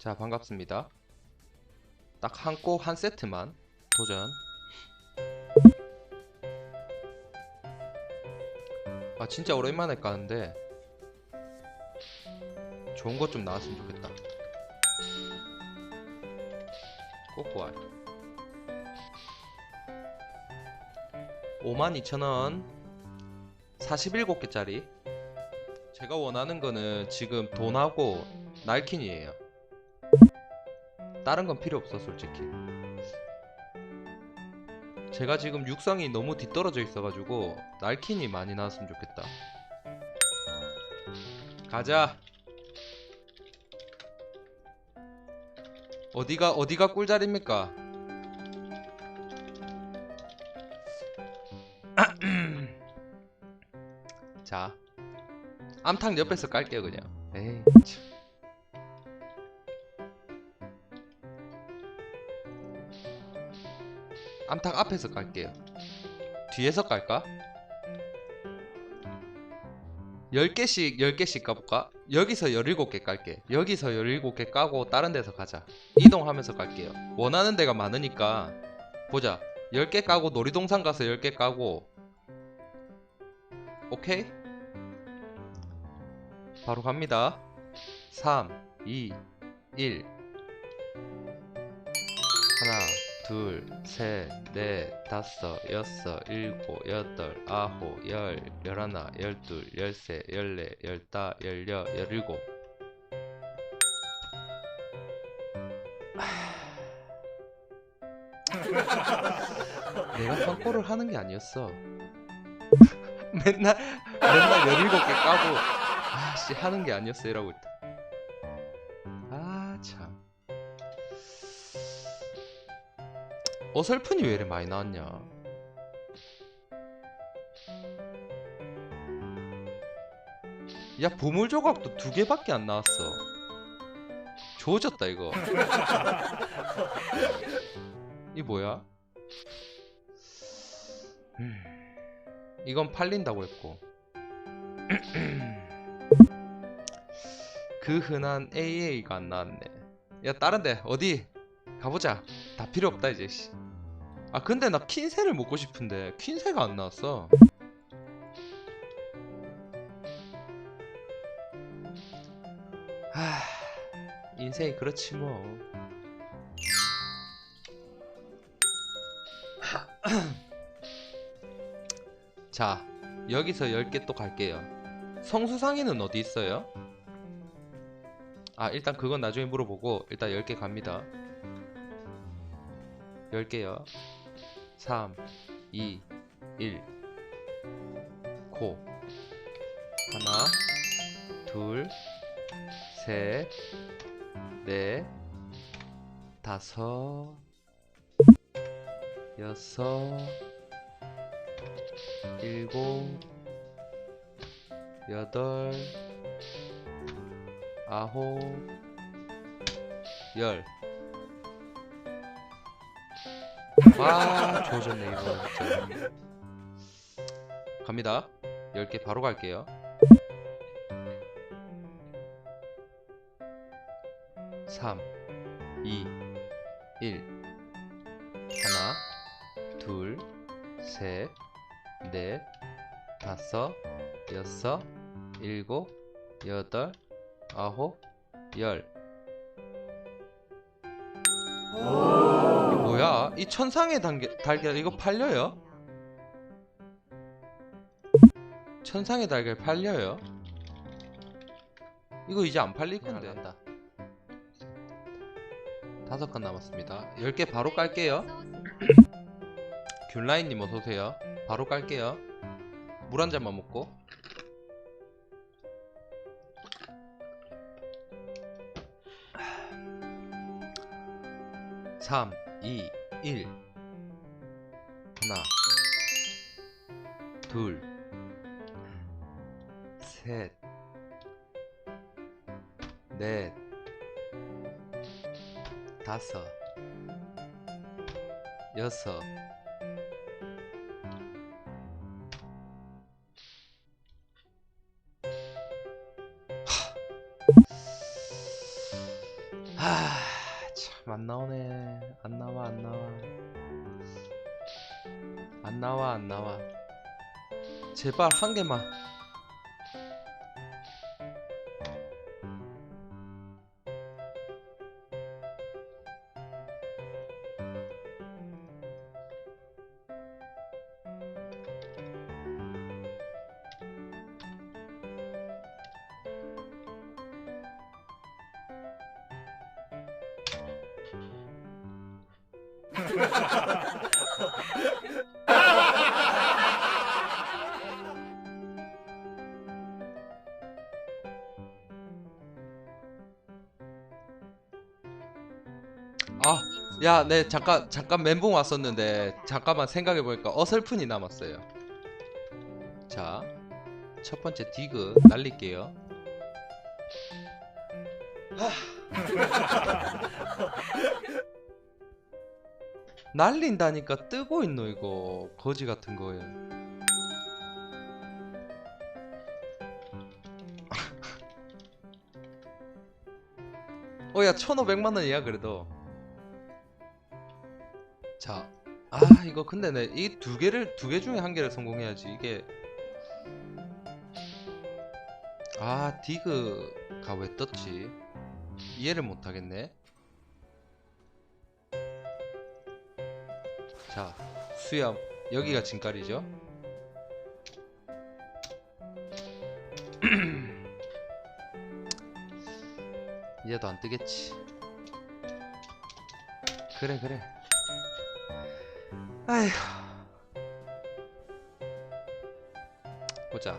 자 반갑습니다. 딱한곡한 세트만 도전. 아 진짜 오랜만에 까는데 좋은 것 좀 나왔으면 좋겠다. 꼬꼬알. 52,000원. 47개짜리. 제가 원하는 거는 지금 돈하고 날킨이에요 다른 건 필요 없어 솔직히. 제가 지금 육성이 너무 뒤떨어져 있어가지고 날킨이 많이 나왔으면 좋겠다. 가자. 어디가 어디가 꿀자리입니까? 자 암탉 옆에서 깔게요 그냥. 에이 참. 암탉 앞에서 깔게요. 뒤에서 깔까? 10개씩 10개씩 까볼까? 여기서 17개 깔게. 여기서 17개 까고 다른 데서 가자. 이동하면서 깔게요. 원하는 데가 많으니까 보자. 10개 까고 놀이동산 가서 10개 까고. 오케이? 바로 갑니다. 3 2 1 둘, 셋, 넷, 다섯, 여섯, 일곱, 여덟, 아홉, 열, 열하나, 열둘, 열세, 열네, 열다, 열여, 열일곱. 내가 선골을 하는 게 아니었어. 맨날 맨날 열일곱 개 까고 아씨 하는 게 아니었어 이러고 있다. 어설픈이 왜 이래 많이 나왔냐? 야 보물 조각도 두 개밖에 안 나왔어. 좋아졌다 이거. 이 뭐야? 음, 이건 팔린다고 했고. 그 흔한 AA가 안 나왔네. 야 다른데 어디 가보자. 다 필요 없다 이제. 씨. 아 근데 나 퀸새를 먹고 싶은데 퀸새가 안 나왔어. 하 인생이 그렇지 뭐. 자 여기서 10개 또 갈게요. 성수상이는 어디 있어요? 아 일단 그건 나중에 물어보고 일단 10개 갑니다. 10개요. 3, 2, 1. 코. 하나, 둘, 셋, 넷, 다섯, 여섯, 일곱, 여덟, 아홉, 열. 와 좋아졌네 이거 진짜. 갑니다. 10개 바로 갈게요. 삼, 이, 일. 하나, 둘, 셋, 넷, 다섯, 여섯, 일곱, 여덟, 아홉, 열. 이게 뭐야? 이 천상의 단계, 달걀 이거 팔려요? 천상의 달걀 팔려요? 이거 이제 안 팔릴 건데. 다섯 칸 남았습니다. 10개 바로 깔게요. 귤라인님 어서오세요. 바로 깔게요. 물 한 잔만 먹고. 삼, 이, 일. 하나, 둘, 셋, 넷, 다섯, 여섯, 하. 나오네 안 나와 안 나와. 제발 한 개만 아, 야, 네, 잠깐, 잠깐 멘붕 왔었는데, 잠깐만 생각해 보니까 어설픈이 남았어요. 자, 첫 번째 디그 날릴게요. 날린다니까 뜨고 있노, 이거. 거지 같은 거에. 어, 야, 1500만원이야, 그래도. 자, 아 이거 근데 내 이 두 개를 두 개 중에 한 개를 성공해야지 이게 아 디그가 왜 떴지? 이해를 못 하겠네. 자, 수염 여기가 진깔이죠? 얘도 안 뜨겠지. 그래 그래. 아휴. 보자.